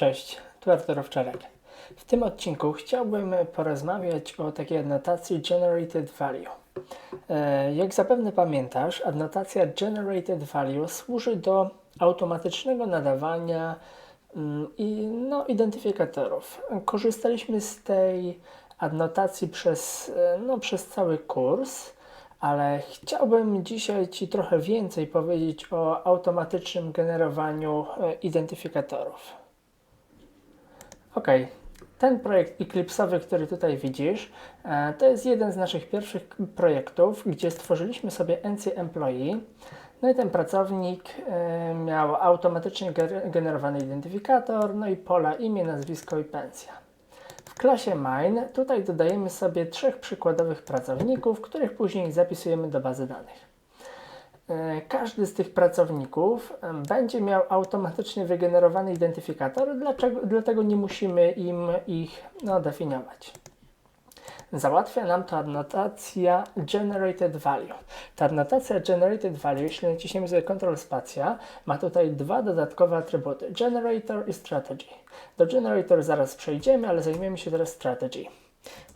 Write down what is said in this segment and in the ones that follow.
Cześć, tu Artur Owczarek. W tym odcinku chciałbym porozmawiać o takiej adnotacji Generated Value. E, Jak zapewne pamiętasz, adnotacja Generated Value służy do automatycznego nadawania mm, i, no, identyfikatorów. Korzystaliśmy z tej adnotacji przez, e, no, przez cały kurs, ale chciałbym dzisiaj Ci trochę więcej powiedzieć o automatycznym generowaniu e, identyfikatorów. Ok, ten projekt Eclipse'owy, który tutaj widzisz, e, to jest jeden z naszych pierwszych projektów, gdzie stworzyliśmy sobie NC Employee. No i ten pracownik e, miał automatycznie generowany identyfikator, no i pola imię, nazwisko i pensja. W klasie Mine tutaj dodajemy sobie trzech przykładowych pracowników, których później zapisujemy do bazy danych. E, Każdy z tych pracowników będzie miał automatycznie wygenerowany identyfikator, dlaczego, dlatego nie musimy im ich no, definiować. Załatwia nam to adnotacja Generated Value. Ta adnotacja Generated Value, jeśli naciśniemy sobie Ctrl Spacja, ma tutaj dwa dodatkowe atrybuty: Generator i Strategy. Do Generator zaraz przejdziemy, ale zajmiemy się teraz Strategy.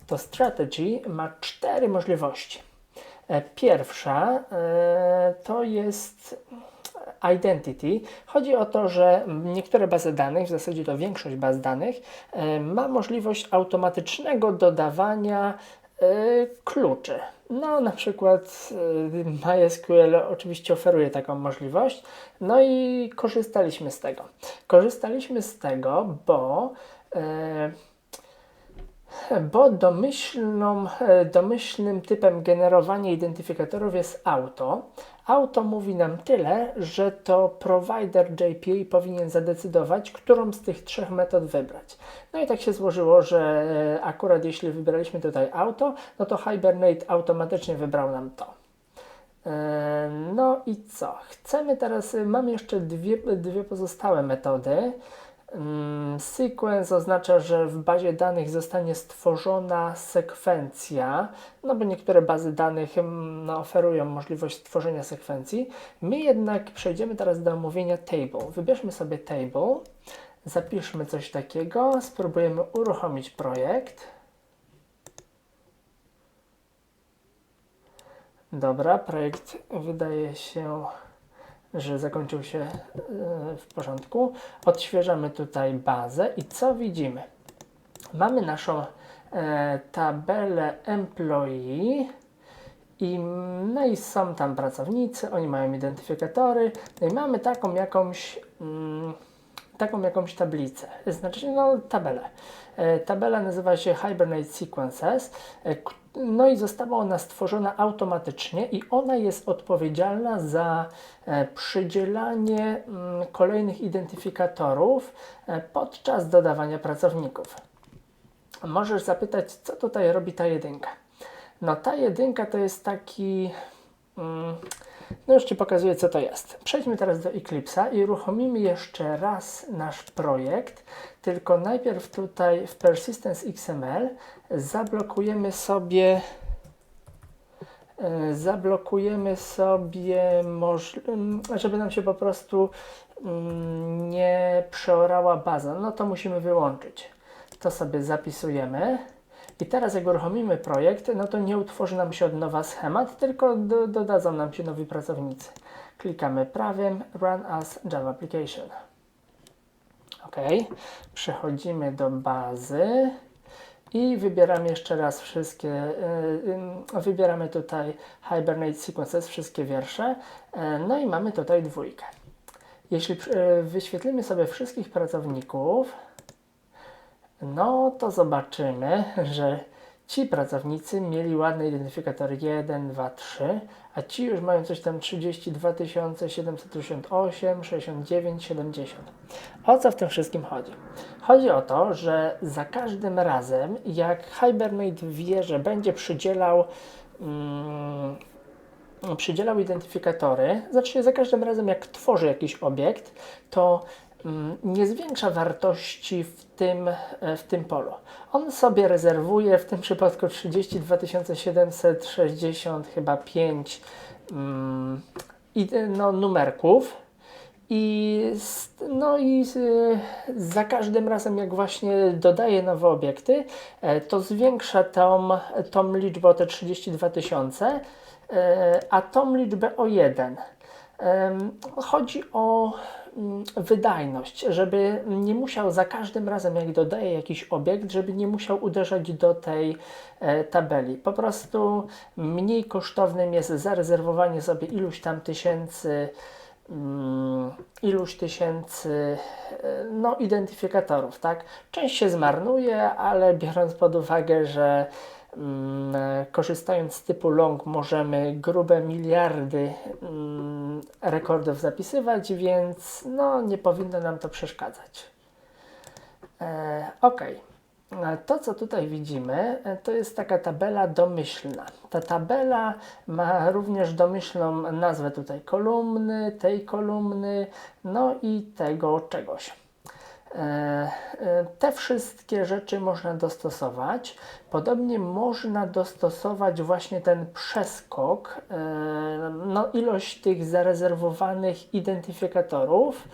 To Strategy ma cztery możliwości. E, Pierwsza e, to jest identity. Chodzi o to, że niektóre bazy danych, w zasadzie to większość baz danych, e, ma możliwość automatycznego dodawania kluczy. No, na przykład MySQL oczywiście oferuje taką możliwość, no i korzystaliśmy z tego. Korzystaliśmy z tego, bo bo domyślną, e, domyślnym typem generowania identyfikatorów jest auto. Auto mówi nam tyle, że to provider JPA powinien zadecydować, którą z tych trzech metod wybrać. No i tak się złożyło, że e, akurat jeśli wybraliśmy tutaj auto, no to Hibernate automatycznie wybrał nam to. E, No i co? Chcemy teraz, mam jeszcze dwie, dwie pozostałe metody. Mm, Sequence oznacza, że w bazie danych zostanie stworzona sekwencja, no bo niektóre bazy danych mm, no, oferują możliwość stworzenia sekwencji. My jednak przejdziemy teraz do omówienia table. Wybierzmy sobie table, zapiszmy coś takiego, spróbujemy uruchomić projekt. Dobra, projekt wydaje się że zakończył się e, w porządku. Odświeżamy tutaj bazę i co widzimy? Mamy naszą e, tabelę employee i, no i są tam pracownicy, oni mają identyfikatory no i mamy taką jakąś mm, taką jakąś tablicę, znaczy no tabelę. E, tabela nazywa się Hibernate Sequences, e, no i została ona stworzona automatycznie i ona jest odpowiedzialna za e, przydzielanie mm, kolejnych identyfikatorów podczas dodawania pracowników. Możesz zapytać, co tutaj robi ta jedynka? No ta jedynka to jest taki... Mm, no już Ci pokazuję, co to jest. Przejdźmy teraz do Eclipse'a i uruchomimy jeszcze raz nasz projekt, tylko najpierw tutaj w Persistence XML zablokujemy sobie e, zablokujemy sobie, żeby nam się po prostu mm, nie przeorała baza. No to musimy wyłączyć. To sobie zapisujemy. I teraz jak uruchomimy projekt, no to nie utworzy nam się od nowa schemat, tylko do, dodadzą nam się nowi pracownicy. Klikamy prawym Run as Java Application. OK. Przechodzimy do bazy i wybieramy jeszcze raz wszystkie, y, y, wybieramy tutaj Hibernate Sequences, wszystkie wiersze, e, no i mamy tutaj dwójkę. Jeśli y, wyświetlimy sobie wszystkich pracowników, no to zobaczymy, że ci pracownicy mieli ładny identyfikator 1, 2, 3, a ci już mają coś tam 32 768, 69, 70. O co w tym wszystkim chodzi? Chodzi o to, że za każdym razem, jak Hibernate wie, że będzie przydzielał mm, przydzielał identyfikatory, znaczy za każdym razem jak tworzy jakiś obiekt, to nie zwiększa wartości w tym, e, w tym polu. On sobie rezerwuje w tym przypadku 32 760 chyba 5 mm, i, no, numerków I, no i y, za każdym razem, jak właśnie dodaję nowe obiekty, e, to zwiększa tą, tą liczbę o te 32 tysiące, e, a tą liczbę o 1. Chodzi o mm, wydajność, żeby nie musiał za każdym razem, jak dodaję jakiś obiekt, żeby nie musiał uderzać do tej e, tabeli. Po prostu mniej kosztownym jest zarezerwowanie sobie iluś tam tysięcy mm, iluś tysięcy e, no, identyfikatorów, tak? Część się zmarnuje, ale biorąc pod uwagę, że mm, korzystając z typu long możemy grube miliardy mm, rekordów zapisywać, więc no, nie powinno nam to przeszkadzać. E, ok. E, To, co tutaj widzimy, e, to jest taka tabela domyślna. Ta tabela ma również domyślną nazwę tutaj kolumny, tej kolumny, no i tego czegoś. E, e, Te wszystkie rzeczy można dostosować. Podobnie można dostosować właśnie ten przeskok, e, no ilość tych zarezerwowanych identyfikatorów.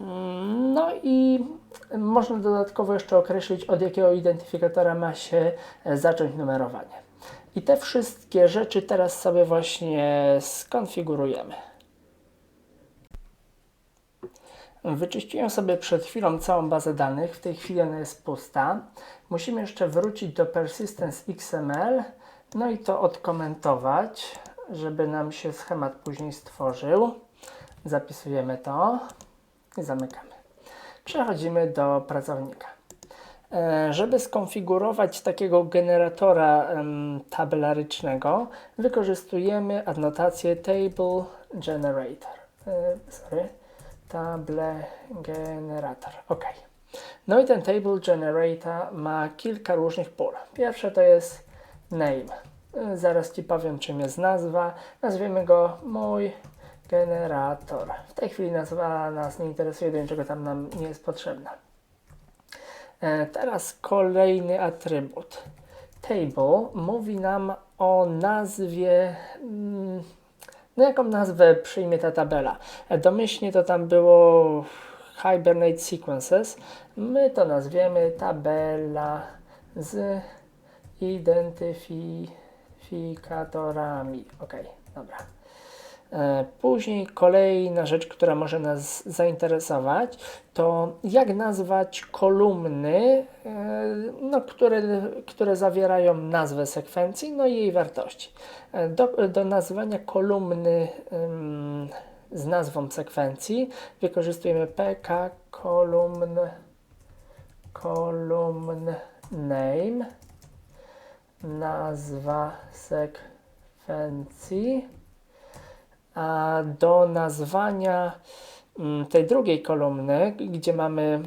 Mm, No i można dodatkowo jeszcze określić, od jakiego identyfikatora ma się zacząć numerowanie. I te wszystkie rzeczy teraz sobie właśnie skonfigurujemy. Wyczyściłem sobie przed chwilą całą bazę danych, w tej chwili ona jest pusta. Musimy jeszcze wrócić do persistence XML, no i to odkomentować, żeby nam się schemat później stworzył. Zapisujemy to i zamykamy. Przechodzimy do pracownika. E, Żeby skonfigurować takiego generatora tabelarycznego, wykorzystujemy adnotację table generator. E, sorry, table generator. OK. No i ten table generator ma kilka różnych pól. Pierwsze to jest name. Zaraz Ci powiem, czym jest nazwa. Nazwiemy go mój generator. W tej chwili nazwa nas nie interesuje, do niczego tam nam nie jest potrzebna. E, Teraz kolejny atrybut. Table mówi nam o nazwie. No, jaką nazwę przyjmie ta tabela? Domyślnie to tam było Hibernate Sequences. My to nazwiemy tabela z identyfikatorami. Ok, dobra. E, Później kolejna rzecz, która może nas zainteresować, to jak nazwać kolumny, e, no, które, które zawierają nazwę sekwencji, no i jej wartości. E, Do, do nazwania kolumny ym, z nazwą sekwencji wykorzystujemy pk kolumn, kolumn name, nazwa sekwencji. A do nazwania mm, tej drugiej kolumny, gdzie mamy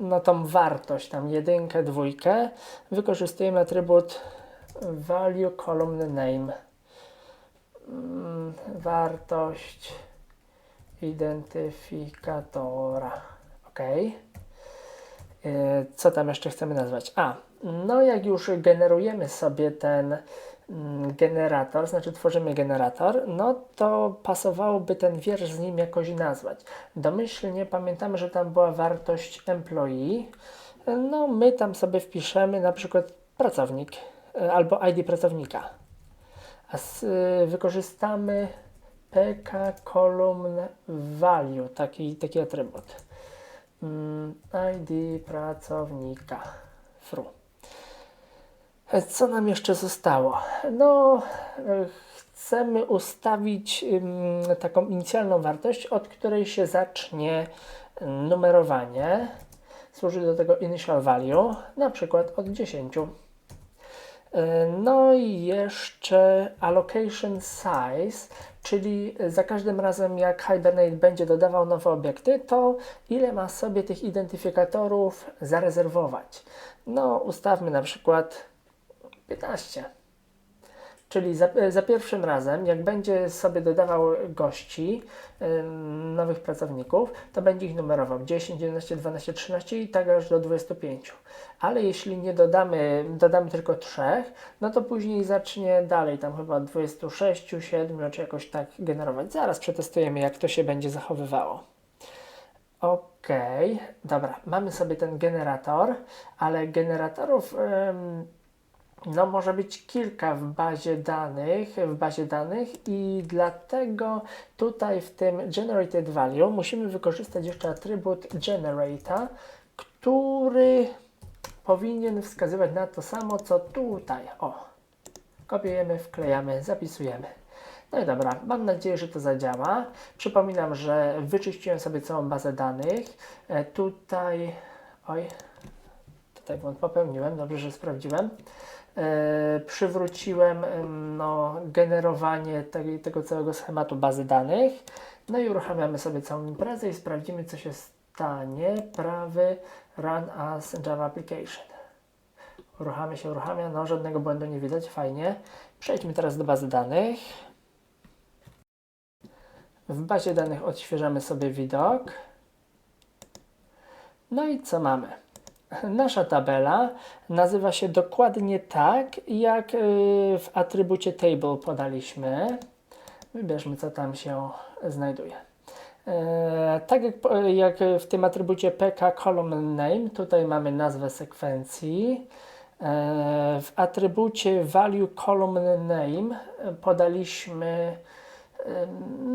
no, tą wartość, tam jedynkę, dwójkę, wykorzystujemy atrybut value column name. Mm, Wartość identyfikatora. OK. Co tam jeszcze chcemy nazwać? A, no jak już generujemy sobie ten generator, znaczy tworzymy generator, no to pasowałoby ten wiersz z nim jakoś nazwać. Domyślnie pamiętamy, że tam była wartość employee. No my tam sobie wpiszemy na przykład pracownik e, albo ID pracownika. A s, y, wykorzystamy pk column value, taki, taki atrybut. Mm, ID pracownika. Fru. Co nam jeszcze zostało? No, chcemy ustawić taką inicjalną wartość, od której się zacznie numerowanie. Służy do tego initial value, na przykład od 10. E, No i jeszcze allocation size, czyli za każdym razem jak Hibernate będzie dodawał nowe obiekty, to ile ma sobie tych identyfikatorów zarezerwować. No ustawmy na przykład 15. Czyli za, za pierwszym razem, jak będzie sobie dodawał gości, ym, nowych pracowników, to będzie ich numerował 10, 11, 12, 13 i tak aż do 25. Ale jeśli nie dodamy, dodamy tylko trzech, no to później zacznie dalej, tam chyba od 26, 7 czy jakoś tak generować. Zaraz przetestujemy, jak to się będzie zachowywało. Okej, dobra, mamy sobie ten generator, ale generatorów em, no może być kilka w bazie danych, w bazie danych i dlatego tutaj w tym generated value musimy wykorzystać jeszcze atrybut generata, który powinien wskazywać na to samo co tutaj. O, kopiujemy, wklejamy, zapisujemy. No i dobra, mam nadzieję, że to zadziała. Przypominam, że wyczyściłem sobie całą bazę danych. E, tutaj, oj, tutaj błąd popełniłem, dobrze, że sprawdziłem. E, przywróciłem em, no, generowanie tego całego schematu bazy danych. No i uruchamiamy sobie całą imprezę i sprawdzimy, co się stanie. Prawy Run as Java Application. Uruchamia się, uruchamia, no żadnego błędu nie widać, fajnie. Przejdźmy teraz do bazy danych. W bazie danych odświeżamy sobie widok. No i co mamy? Nasza tabela nazywa się dokładnie tak, jak y, w atrybucie table podaliśmy. Wybierzmy, co tam się znajduje. E, tak jak, w tym atrybucie pk column name, tutaj mamy nazwę sekwencji. E, W atrybucie value column name podaliśmy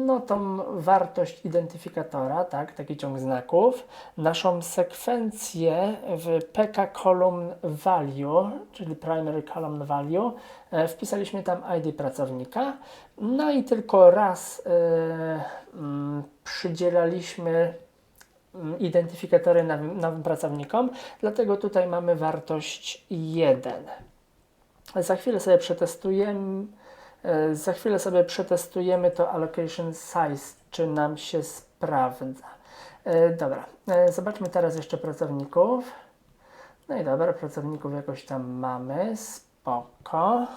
no, tą wartość identyfikatora, tak, taki ciąg znaków, naszą sekwencję w pk column value, czyli primary column value, e, wpisaliśmy tam ID pracownika, no i tylko raz e, mm, przydzielaliśmy mm, identyfikatory nowym, nowym pracownikom, dlatego tutaj mamy wartość 1. Za chwilę sobie przetestujemy, za chwilę sobie przetestujemy to allocation size, czy nam się sprawdza. E, Dobra, e, zobaczmy teraz jeszcze pracowników. No i dobra, pracowników jakoś tam mamy, spoko.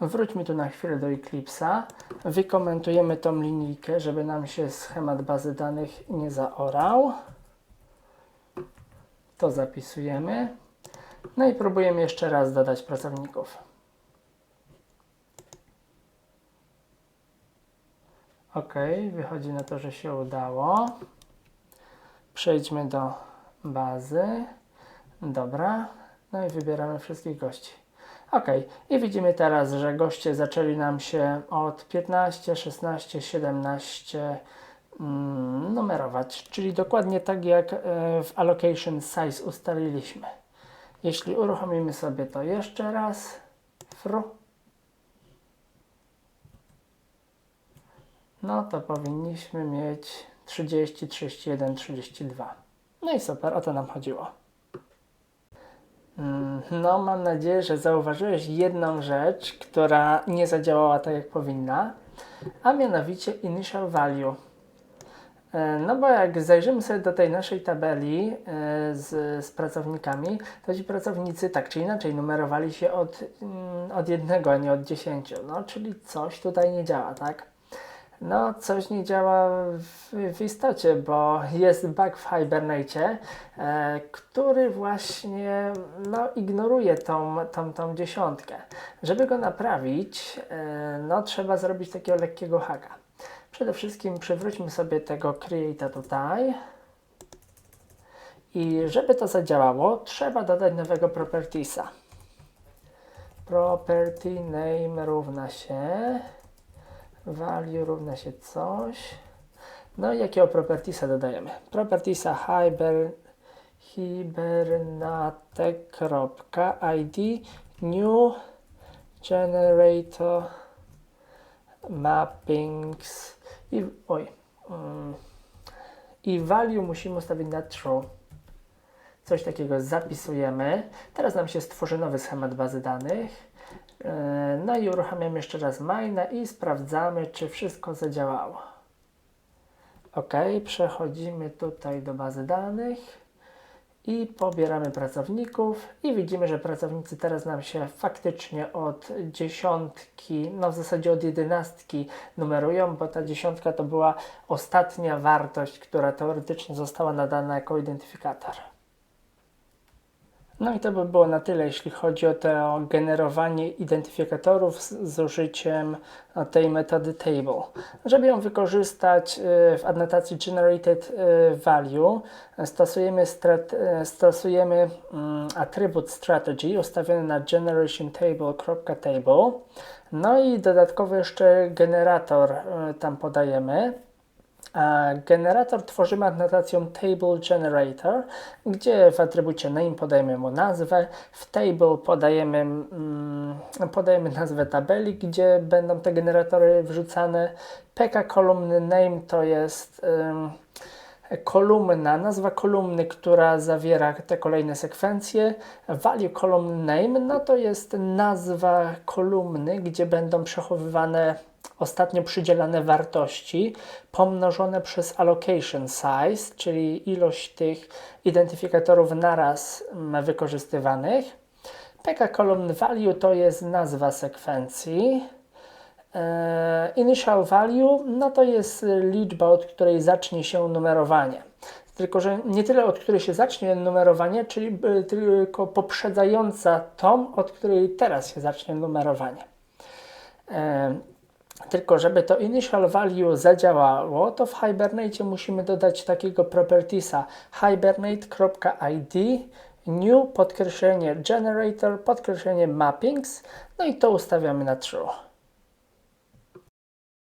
Wróćmy tu na chwilę do Eclipse'a. Wykomentujemy tą linijkę, żeby nam się schemat bazy danych nie zaorał. To zapisujemy. No i próbujemy jeszcze raz dodać pracowników. Ok, wychodzi na to, że się udało. Przejdźmy do bazy. Dobra. No i wybieramy wszystkich gości. Ok, i widzimy teraz, że goście zaczęli nam się od 15, 16, 17 mm, numerować, czyli dokładnie tak jak e, w allocation size ustaliliśmy. Jeśli uruchomimy sobie to jeszcze raz, fru, no to powinniśmy mieć 30, 31, 32. No i super, o to nam chodziło. Mm, No, mam nadzieję, że zauważyłeś jedną rzecz, która nie zadziałała tak jak powinna, a mianowicie initial value. E, No bo jak zajrzymy sobie do tej naszej tabeli e, z, z pracownikami, to ci pracownicy tak czy inaczej numerowali się od, mm, od jednego, a nie od dziesięciu. No, czyli coś tutaj nie działa, tak? No, coś nie działa w, w istocie, bo jest bug w Hibernate, e, który właśnie no, ignoruje tą, tą, tą dziesiątkę. Żeby go naprawić, e, no, trzeba zrobić takiego lekkiego haka. Przede wszystkim przywróćmy sobie tego create'a tutaj. I żeby to zadziałało, trzeba dodać nowego propertiesa. Property name równa się value równa się coś. No i jakiego propertiesa dodajemy? Propertiesa hiber, hibernate.id new generator mappings i oj mm, i value musimy ustawić na true. Coś takiego zapisujemy. Teraz nam się stworzy nowy schemat bazy danych. No i uruchamiam jeszcze raz Mina i sprawdzamy, czy wszystko zadziałało. OK, przechodzimy tutaj do bazy danych i pobieramy pracowników i widzimy, że pracownicy teraz nam się faktycznie od dziesiątki, no w zasadzie od jedenastki numerują, bo ta dziesiątka to była ostatnia wartość, która teoretycznie została nadana jako identyfikator. No i to by było na tyle, jeśli chodzi o to generowanie identyfikatorów z, użyciem tej metody table. Żeby ją wykorzystać e, w adnotacji generated e, value, stosujemy, strat, e, stosujemy mm, atrybut strategy ustawiony na generationTable.table. No i dodatkowo jeszcze generator tam podajemy. Generator tworzymy adnotacją table generator, gdzie w atrybucie name podajemy mu nazwę, w table podajemy, mm, podajemy nazwę tabeli, gdzie będą te generatory wrzucane. PK kolumny name to jest kolumna, nazwa kolumny, która zawiera te kolejne sekwencje. Value column name, no to jest nazwa kolumny, gdzie będą przechowywane ostatnio przydzielane wartości pomnożone przez allocation size, czyli ilość tych identyfikatorów naraz mm, wykorzystywanych. PK column value to jest nazwa sekwencji. E, Initial value, no to jest liczba, od której zacznie się numerowanie. Tylko, że nie tyle od której się zacznie numerowanie, czyli y, tylko poprzedzająca tą, od której teraz się zacznie numerowanie. Tylko, żeby to initial value zadziałało, to w Hibernate musimy dodać takiego propertiesa hibernate.id new podkreślenie generator podkreślenie mappings, no i to ustawiamy na true.